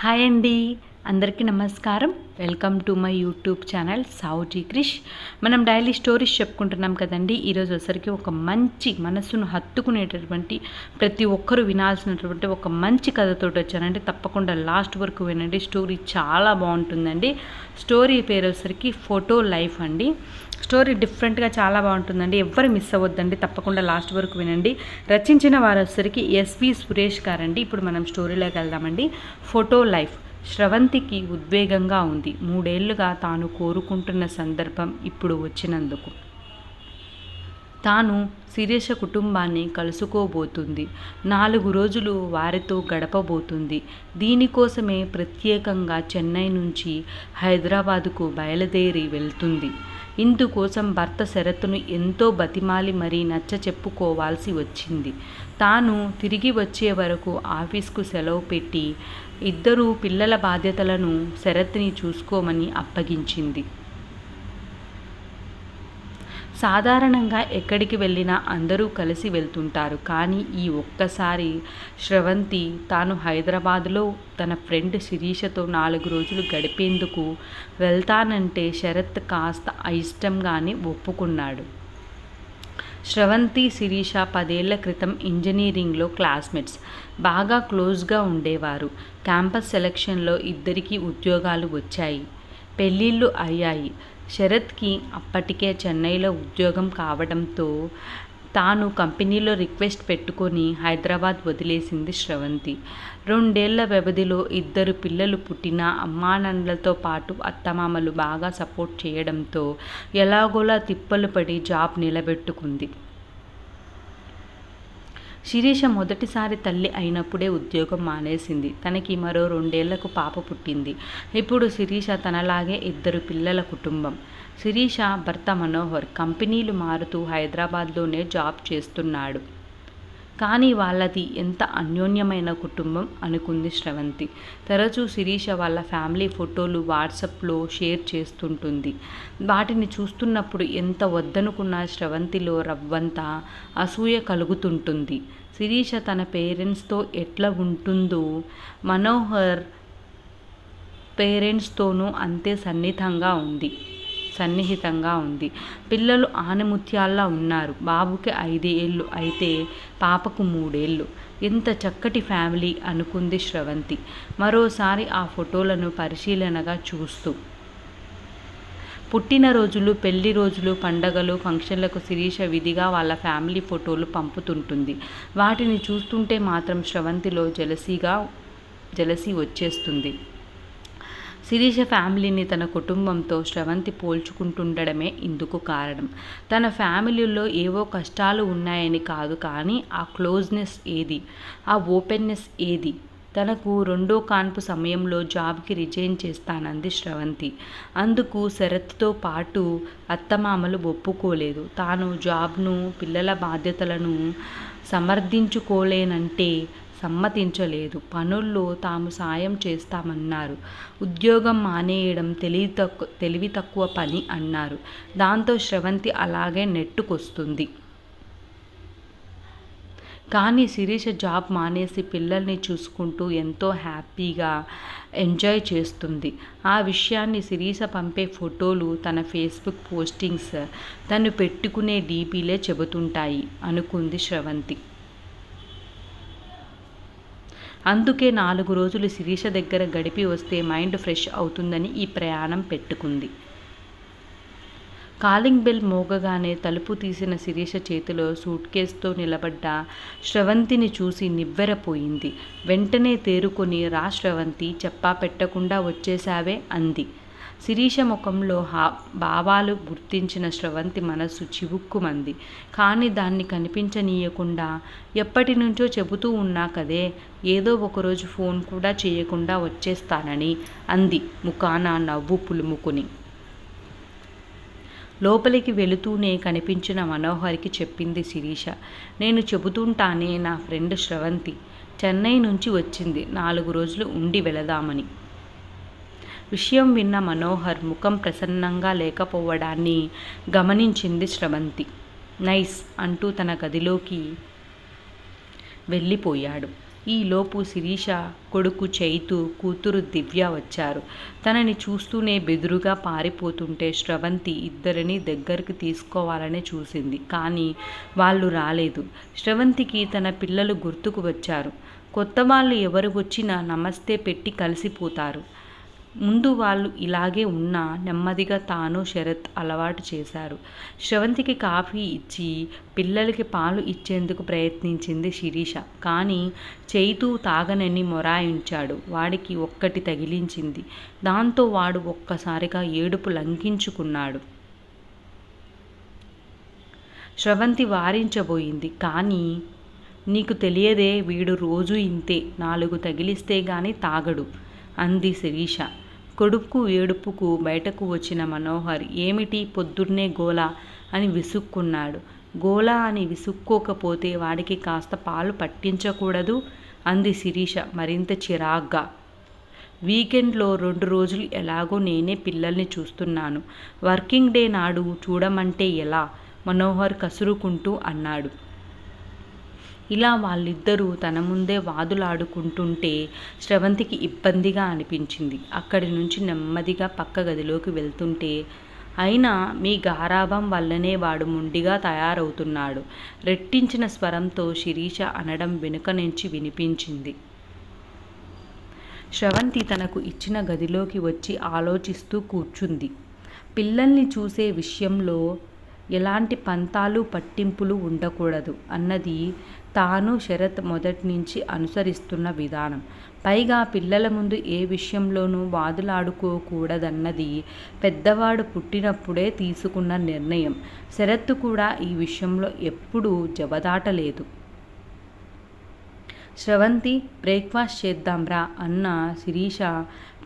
Hi అండి. అందరికీ నమస్కారం. Welcome to my YouTube channel Savuji Krish మనం డైలీ స్టోరీస్ చెప్పుకుంటున్నాం కదండి. ఈరోజు వచ్చరికి ఒక మంచి మనసును హత్తుకునేటటువంటి ప్రతి ఒక్కరూ వినాల్సినటువంటి ఒక మంచి కథతో వచ్చానండి. తప్పకుండా లాస్ట్ వరకు వినండి. స్టోరీ చాలా బాగుంటుందండి. స్టోరీ పేరు వచ్చరికి ఫోటో లైఫ్ అండి. స్టోరీ డిఫరెంట్గా చాలా బాగుంటుందండి. ఎవ్వరు మిస్ అవ్వద్దండి. తప్పకుండా లాస్ట్ వరకు వినండి. రచించిన వారు వచ్చరికి ఎస్వి సురేష్ గారండి. ఇప్పుడు మనం స్టోరీలోకి వెళ్దామండి. Photo life. శ్రవంతికి ఉద్వేగంగా ఉంది. మూడేళ్ళుగా తాను కోరుకుంటున్న సందర్భం ఇప్పుడు వచ్చినందుకు. తాను శిరీష కుటుంబాన్ని కలుసుకోబోతుంది. నాలుగు రోజులు వారితో గడపబోతుంది. దీనికోసమే ప్రత్యేకంగా చెన్నై నుంచి హైదరాబాదుకు బయలుదేరి వెళ్తుంది. ఇందుకోసం భర్త శరత్ను ఎంతో బతిమాలి మరీ నచ్చ చెప్పుకోవాల్సి వచ్చింది. తాను తిరిగి వచ్చే వరకు ఆఫీస్కు సెలవు పెట్టి ఇద్దరు పిల్లల బాధ్యతలను శరత్ని చూసుకోమని అప్పగించింది. సాధారణంగా ఎక్కడికి వెళ్ళినా అందరూ కలిసి వెళ్తుంటారు. కానీ ఈ ఒక్కసారి శ్రవంతి తాను హైదరాబాద్లో తన ఫ్రెండ్ శిరీషతో నాలుగు రోజులు గడిపేందుకు వెళ్తానంటే శరత్ కాస్త అయిష్టంగానే ఒప్పుకున్నాడు. శ్రవంతి శిరీష పదేళ్ళ క్రితం ఇంజనీరింగ్లో క్లాస్మేట్స్. బాగా క్లోజ్గా ఉండేవారు. క్యాంపస్ సెలక్షన్లో ఇద్దరికీ ఉద్యోగాలు వచ్చాయి. పెళ్ళిళ్ళు అయ్యాయి. శరత్కి అప్పటికే చెన్నైలో ఉద్యోగం కావడంతో తాను కంపెనీలో రిక్వెస్ట్ పెట్టుకొని హైదరాబాద్ వదిలేసింది శ్రవంతి. రెండేళ్ళ వ్యవధిలో ఇద్దరు పిల్లలు పుట్టిన అమ్మానాన్నలతో పాటు అత్తమామలు బాగా సపోర్ట్ చేయడంతో ఎలాగోలా తిప్పలు పడి జాబ్ నిలబెట్టుకుంది. శిరీష మొదటిసారి తల్లి అయినప్పుడే ఉద్యోగం మానేసింది. తనకి మరో రెండేళ్ళకు పాప పుట్టింది. ఇప్పుడు శిరీష తనలాగే ఇద్దరు పిల్లల కుటుంబం. శిరీష భర్త మనోహర్ కంపెనీలు మారుతూ హైదరాబాద్లోనే జాబ్ చేస్తున్నాడు. కానీ వాళ్ళది ఎంత అన్యోన్యమైన కుటుంబం అనుకుంది శ్రవంతి. తరచూ శిరీష వాళ్ళ ఫ్యామిలీ ఫోటోలు వాట్సాప్లో షేర్ చేస్తుంటుంది. వాటిని చూస్తున్నప్పుడు ఎంత వద్దనుకున్న శ్రవంతిలో రవ్వంత అసూయ కలుగుతుంటుంది. శిరీష తన పేరెంట్స్తో ఎట్లా ఉంటుందో మనోహర్ పేరెంట్స్తోనూ అంతే సన్నిహితంగా ఉంది. సన్నిహితంగా ఉంది. పిల్లలు ఆనముత్యాల్లా ఉన్నారు. బాబుకి ఐదేళ్ళు అయితే పాపకు మూడేళ్ళు. ఇంత చక్కటి ఫ్యామిలీ అనుకుంది శ్రవంతి. మరోసారి ఆ ఫోటోలను పరిశీలనగా చూస్తూ. పుట్టినరోజులు పెళ్ళి రోజులు పండగలు ఫంక్షన్లకు శిరీష విధిగా వాళ్ళ ఫ్యామిలీ ఫోటోలు పంపుతుంటుంది. వాటిని చూస్తుంటే మాత్రం శ్రవంతిలో జలసీగా జలసీ వచ్చేస్తుంది. శిరీష ఫ్యామిలీని తన కుటుంబంతో శ్రవంతి పోల్చుకుంటుండడమే ఇందుకు కారణం. తన ఫ్యామిలీలో ఏవో కష్టాలు ఉన్నాయని కాదు కానీ ఆ క్లోజ్నెస్ ఏది? ఆ ఓపెన్నెస్ ఏది? తనకు రెండో కాన్పు సమయంలో జాబ్కి రిజైన్ చేస్తానంది శ్రవంతి అందుకు శరత్తో పాటు అత్తమామలు ఒప్పుకోలేదు. తాను జాబ్ను పిల్లల బాధ్యతలను సమర్థించుకోలేనంటే సమ్మతించలేదు. పనుల్లో తాము సాయం చేస్తామన్నారు. ఉద్యోగం మానేయడం తెలివి తక్కువ తెలివి తక్కువ పని అన్నారు. దాంతో శ్రవంతి అలాగే నెట్టుకొస్తుంది. కానీ శిరీష జాబ్ మానేసి పిల్లల్ని చూసుకుంటూ ఎంతో హ్యాపీగా ఎంజాయ్ చేస్తుంది. ఆ విషయాన్ని శిరీష పంపే ఫోటోలు తన ఫేస్బుక్ పోస్టింగ్స్ తను పెట్టుకునే డీపీలే చెబుతుంటాయి అనుకుంది శ్రవంతి అందుకే నాలుగు రోజులు శిరీష దగ్గర గడిపి వస్తే మైండ్ ఫ్రెష్ అవుతుందని ఈ ప్రయాణం పెట్టుకుంది. కాలింగ్ బెల్ మోగగానే తలుపు తీసిన శిరీష చేతిలో సూట్ కేసుతో నిలబడ్డ శ్రవంతిని చూసి నివ్వెరపోయింది. వెంటనే తేరుకొని రా శ్రవంతి చెప్పా పెట్టకుండా వచ్చేశావే అంది. శిరీష ముఖంలో హా భావాలు గుర్తించిన స్రవంతి మనస్సు చివుక్కుమంది. కానీ దాన్ని కనిపించనీయకుండా ఎప్పటి నుంచో చెబుతూ ఉన్నా కదే ఏదో ఒకరోజు ఫోన్ కూడా చేయకుండా వచ్చేస్తానని అంది ముఖాన నవ్వు పులుముకుని. లోపలికి వెళుతూనే కనిపించిన మనోహర్కి చెప్పింది శిరీష నేను చెబుతుంటానే నా ఫ్రెండ్ శ్రవంతి చెన్నై నుంచి వచ్చింది నాలుగు రోజులు ఉండి వెళదామని. విషయం విన్న మనోహర్ ముఖం ప్రసన్నంగా లేకపోవడాన్ని గమనించింది శ్రవంతి. నైస్ అంటూ తన గదిలోకి వెళ్ళిపోయాడు. ఈలోపు శిరీష కొడుకు చైతు కూతురు దివ్య వచ్చారు. తనని చూస్తూనే బెదురుగా పారిపోతుంటే శ్రవంతి ఇద్దరిని దగ్గరికి తీసుకోవాలని చూసింది. కానీ వాళ్ళు రాలేదు. శ్రవంతికి తన పిల్లలు గుర్తుకు వచ్చారు. కొత్త వాళ్ళు ఎవరు వచ్చినా నమస్తే పెట్టి కలిసిపోతారు. ముందు వాళ్ళు ఇలాగే ఉన్నా నెమ్మదిగా తాను శరత్ అలవాటు చేశారు. శ్రవంతికి కాఫీ ఇచ్చి పిల్లలకి పాలు ఇచ్చేందుకు ప్రయత్నించింది శిరీష. కానీ చైతూ తాగనని మొరాయించాడు. వాడికి ఒక్కటి తగిలించింది. దాంతో వాడు ఒక్కసారిగా ఏడుపు లంఘించుకున్నాడు. శ్రవంతి వారించబోయింది. కానీ నీకు తెలియదే వీడు రోజు ఇంతే. నాలుగు తగిలిస్తే గాని తాగడు. అంది శిరీష. కొడుకు ఏడుపుకు బయటకు వచ్చిన మనోహర్ ఏమిటి పొద్దున్నే గోలా? అని విసుక్కున్నాడు. గోలా అని విసుక్కోకపోతే వాడికి కాస్త పాలు పట్టించకూడదు? అంది శిరీష మరింత చిరాగ్గా. వీకెండ్లో రెండు రోజులు ఎలాగో నేనే పిల్లల్ని చూస్తున్నాను. వర్కింగ్ డే నాడు చూడమంటే ఎలా? మనోహర్ కసురుకుంటూ అన్నాడు. ఇలా వాళ్ళిద్దరూ తన ముందే వాదులాడుకుంటుంటే శ్రవంతికి ఇబ్బందిగా అనిపించింది. అక్కడి నుంచి నెమ్మదిగా పక్క గదిలోకి వెళ్తుంటే అయినా మీ గారాభం వల్లనే వాడు ముండిగా తయారవుతున్నాడు. రెట్టించిన స్వరంతో శిరీష అనడం వెనుక నుంచి వినిపించింది. శ్రవంతి తనకు ఇచ్చిన గదిలోకి వచ్చి ఆలోచిస్తూ కూర్చుంది. పిల్లల్ని చూసే విషయంలో ఎలాంటి పంతాలు పట్టింపులు ఉండకూడదు అన్నది తాను శరత్ మొదటి నుంచి అనుసరిస్తున్న విధానం. పైగా పిల్లల ముందు ఏ విషయంలోనూ వాదులాడుకోకూడదన్నది పెద్దవాడు పుట్టినప్పుడే తీసుకున్న నిర్ణయం. శరత్ కూడా ఈ విషయంలో ఎప్పుడూ జబదాటలేదు. శ్రవంతి బ్రేక్ఫాస్ట్ చేద్దాంరా అన్న శిరీష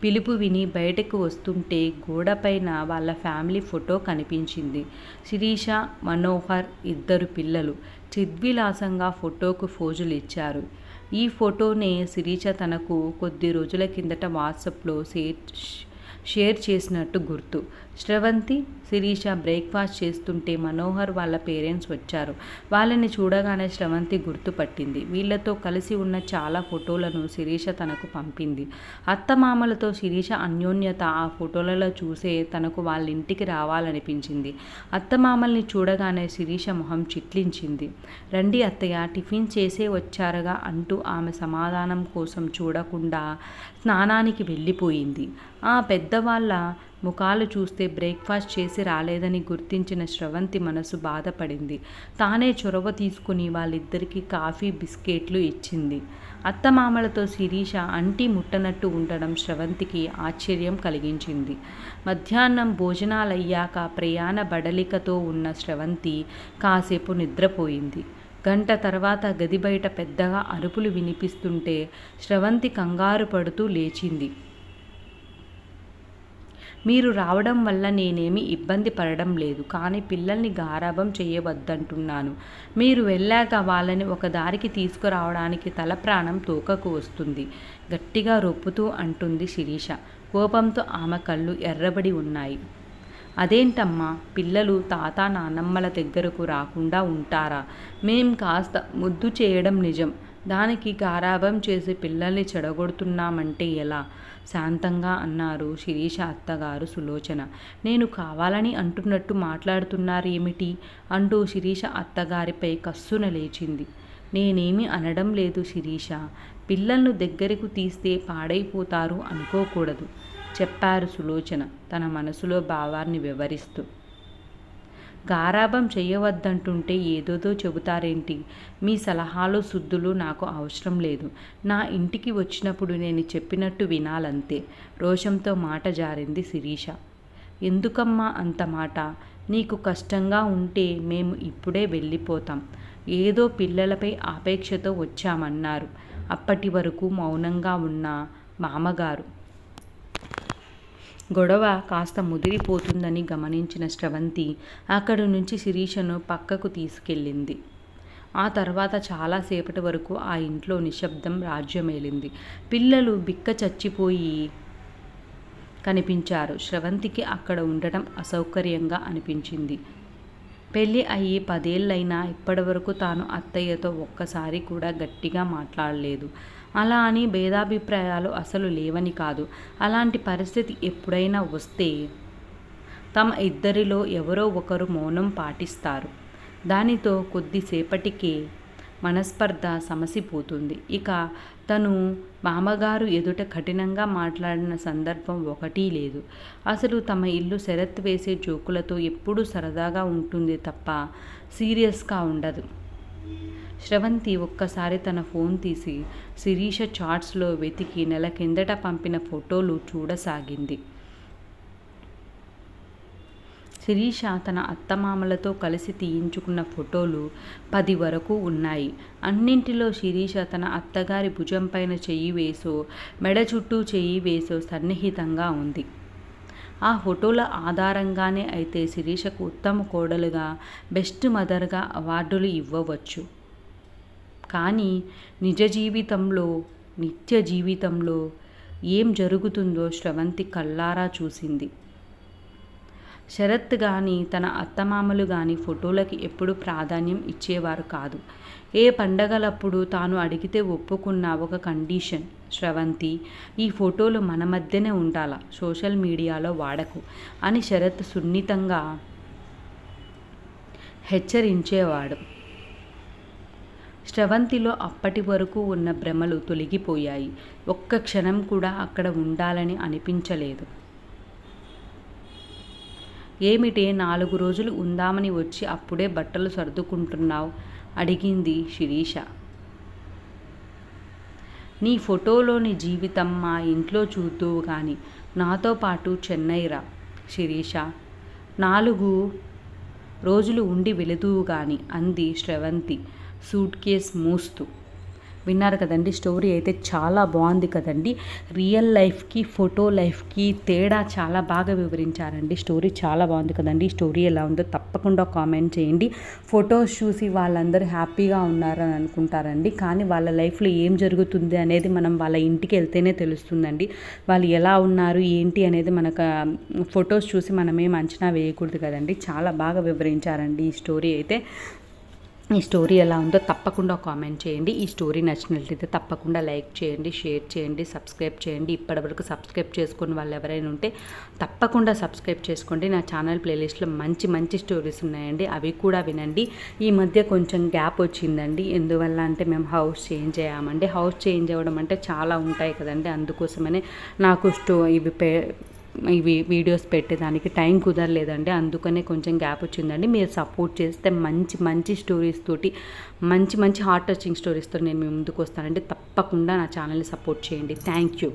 పిలుపు విని బయటకు వస్తుంటే గోడపైన వాళ్ళ ఫ్యామిలీ ఫోటో కనిపించింది. శిరీష మనోహర్ ఇద్దరు పిల్లలు చిద్విలాసంగా ఫోటోకు ఫోజులు ఇచ్చారు. ఈ ఫోటోనే శిరీష తనకు కొద్ది రోజుల కిందట వాట్సాప్లో షేర్ షేర్ చేసినట్టు గుర్తు. శ్రవంతి శిరీష బ్రేక్ఫాస్ట్ చేస్తుంటే మనోహర్ వాళ్ళ పేరెంట్స్ వచ్చారు. వాళ్ళని చూడగానే శ్రవంతి గుర్తుపట్టింది. వీళ్ళతో కలిసి ఉన్న చాలా ఫోటోలను శిరీష తనకు పంపింది. అత్తమామలతో శిరీష అన్యోన్యత ఆ ఫోటోలలో చూసే తనకు వాళ్ళ ఇంటికి రావాలనిపించింది. అత్తమామల్ని చూడగానే శిరీష మొహం చిట్లించింది. రండి అత్తయ్య టిఫిన్ చేసే వచ్చారుగా అంటూ ఆమె సమాధానం కోసం చూడకుండా స్నానానికి వెళ్ళిపోయింది. ఆ పెద్ద పెద్దవాళ్ళ ముఖాలు చూస్తే బ్రేక్ఫాస్ట్ చేసి రాలేదని గుర్తించిన శ్రవంతి మనసు బాధపడింది. తానే చొరవ తీసుకుని వాళ్ళిద్దరికీ కాఫీ బిస్కెట్లు ఇచ్చింది. అత్తమామలతో శిరీష అంటి ముట్టనట్టు ఉండడం శ్రవంతికి ఆశ్చర్యం కలిగించింది. మధ్యాహ్నం భోజనాలయ్యాక ప్రయాణ బడలికతో ఉన్న శ్రవంతి కాసేపు నిద్రపోయింది. గంట తర్వాత గది బయట పెద్దగా అరుపులు వినిపిస్తుంటే శ్రవంతి కంగారు పడుతూ లేచింది. మీరు రావడం వల్ల నేనేమి ఇబ్బంది పడడం లేదు కానీ పిల్లల్ని గారాభం చేయవద్దంటున్నాను. మీరు వెళ్ళాక వాళ్ళని ఒక దారికి తీసుకురావడానికి తల ప్రాణం తోకకు వస్తుంది గట్టిగా రొప్పుతూ అంటుంది శిరీష. కోపంతో ఆమె కళ్ళు ఎర్రబడి ఉన్నాయి. అదేంటమ్మా పిల్లలు తాత నానమ్మల దగ్గరకు రాకుండా ఉంటారా? మేం కాస్త ముద్దు చేయడం నిజం. దానికి గారాబం చేసి పిల్లల్ని చెడగొడుతున్నామంటే ఎలా? శాంతంగా అన్నారు శిరీష అత్తగారు సులోచన. నేను కావాలని అంటున్నట్టు మాట్లాడుతున్నారు ఏమిటి అంటూ శిరీష అత్తగారిపై కస్సున లేచింది. నేనేమి అనడం లేదు శిరీష. పిల్లలను దగ్గరకు తీస్తే పాడైపోతారు అనుకోకూడదు చెప్పారు సులోచన తన మనసులో భావాన్ని వివరిస్తూ. గారాభం చేయవద్దంటుంటే ఏదోదో చెబుతారేంటి? మీ సలహాలు శుద్ధులు నాకు అవసరం లేదు. నా ఇంటికి వచ్చినప్పుడు నేను చెప్పినట్టు వినాలంతే. రోషంతో మాట జారింది శిరీష. ఎందుకమ్మా అంత మాట? నీకు కష్టంగా ఉంటే మేము ఇప్పుడే వెళ్ళిపోతాం. ఏదో పిల్లలపై ఆపేక్షతో వచ్చామన్నారు. అప్పటి వరకు మౌనంగా ఉన్న మామగారు. గొడవ కాస్త ముదిరిపోతుందని గమనించిన స్రవంతి అక్కడి నుంచి శిరీషను పక్కకు తీసుకెళ్ళింది. ఆ తర్వాత చాలాసేపటి వరకు ఆ ఇంట్లో నిశ్శబ్దం రాజ్యమేలింది. పిల్లలు బిక్క చచ్చిపోయి కనిపించారు. స్రవంతికి అక్కడ ఉండటం అసౌకర్యంగా అనిపించింది. పెళ్ళి అయ్యి పదేళ్ళైనా ఇప్పటివరకు తాను అత్తయ్యతో ఒక్కసారి కూడా గట్టిగా మాట్లాడలేదు. అలా అని భేదాభిప్రాయాలు అసలు లేవని కాదు. అలాంటి పరిస్థితి ఎప్పుడైనా వస్తే తమ ఇద్దరిలో ఎవరో ఒకరు మౌనం పాటిస్తారు. దానితో కొద్దిసేపటికే మనస్పర్ధ సమసిపోతుంది. ఇక తను మామగారు ఎదుట కఠినంగా మాట్లాడిన సందర్భం ఒకటి లేదు. అసలు తమ ఇల్లు శరత్ వేసే జోకులతో ఎప్పుడూ సరదాగా ఉంటుంది తప్ప సీరియస్గా ఉండదు. శ్రవంతి ఒక్కసారి తన ఫోన్ తీసి శిరీష చార్ట్స్లో వెతికి నెల కిందట పంపిన ఫోటోలు చూడసాగింది. శిరీష తన అత్తమామలతో కలిసి తీయించుకున్న ఫోటోలు పది వరకు ఉన్నాయి. అన్నింటిలో శిరీష తన అత్తగారి భుజంపైన చెయ్యి వేసో మెడ చుట్టూ చెయ్యి వేసో సన్నిహితంగా ఉంది. ఆ ఫోటోల ఆధారంగానే అయితే శిరీషకు ఉత్తమ కోడలుగా బెస్ట్ మదర్గా అవార్డులు ఇవ్వవచ్చు. కానీ నిజ జీవితంలో నిత్య జీవితంలో ఏం జరుగుతుందో శ్రవంతి కల్లారా చూసింది. శరత్ కానీ తన అత్తమామలు కానీ ఫోటోలకి ఎప్పుడు ప్రాధాన్యం ఇచ్చేవారు కాదు. ఏ పండగలప్పుడు తాను అడిగితే ఒప్పుకున్న ఒక కండిషన్ శ్రవంతి ఈ ఫోటోలు మన మధ్యనే ఉండాలా? సోషల్ మీడియాలో వాడకు అని శరత్ సున్నితంగా హెచ్చరించేవాడు. స్రవంతిలో అప్పటి వరకు ఉన్న భ్రమలు తొలగిపోయాయి. ఒక్క క్షణం కూడా అక్కడ ఉండాలని అనిపించలేదు. ఏమిటే నాలుగు రోజులు ఉందామని వచ్చి అప్పుడే బట్టలు సర్దుకుంటున్నావు? అడిగింది శిరీష. నీ ఫోటోలోని జీవితం మా ఇంట్లో చూద్దువు కానీ నాతో పాటు చెన్నై రా శిరీష. నాలుగు రోజులు ఉండి వెళుదువు కానీ అంది శ్రవంతి సూట్ కేస్ మూస్తూ. విన్నారు కదండి స్టోరీ అయితే చాలా బాగుంది కదండి. రియల్ లైఫ్కి ఫోటో లైఫ్కి తేడా చాలా బాగా వివరించారండి. స్టోరీ చాలా బాగుంది కదండి. స్టోరీ ఎలా ఉందో తప్పకుండా కామెంట్ చేయండి. ఫొటోస్ చూసి వాళ్ళందరూ హ్యాపీగా ఉన్నారని అనుకుంటారండి. కానీ వాళ్ళ లైఫ్లో ఏం జరుగుతుంది అనేది మనం వాళ్ళ ఇంటికి వెళ్తేనే తెలుస్తుందండి. వాళ్ళు ఎలా ఉన్నారు ఏంటి అనేది మనకు ఫొటోస్ చూసి మనమేం అంచనా వేయకూడదు కదండి. చాలా బాగా వివరించారండి ఈ స్టోరీ అయితే. ఈ స్టోరీ ఎలా ఉందో తప్పకుండా కామెంట్ చేయండి. ఈ స్టోరీ నచ్చినట్లయితే తప్పకుండా లైక్ చేయండి షేర్ చేయండి సబ్స్క్రైబ్ చేయండి. ఇప్పటివరకు సబ్స్క్రైబ్ చేసుకుని వాళ్ళు ఎవరైనా ఉంటే తప్పకుండా సబ్స్క్రైబ్ చేసుకోండి. నా ఛానల్ ప్లేలిస్ట్లో మంచి మంచి స్టోరీస్ ఉన్నాయండి. అవి కూడా వినండి. ఈ మధ్య కొంచెం గ్యాప్ వచ్చిందండి. ఎందువల్ల అంటే మేము హౌస్ చేంజ్ అయ్యామండి. హౌస్ చేంజ్ అవ్వడం అంటే చాలా ఉంటాయి కదండి. అందుకోసమనే నాకు స్టో ఇవి పే ఇవి వీడియోస్ పెట్టేదానికి టైం కుదరలేదండి. అందుకనే కొంచెం గ్యాప్ వచ్చిందండి. మీరు సపోర్ట్ చేస్తే మంచి మంచి స్టోరీస్ తోటి మంచి మంచి హార్ట్ టచింగ్ స్టోరీస్తో నేను మీ ముందుకు వస్తానండి. తప్పకుండా నా ఛానల్ని సపోర్ట్ చేయండి. Thank you.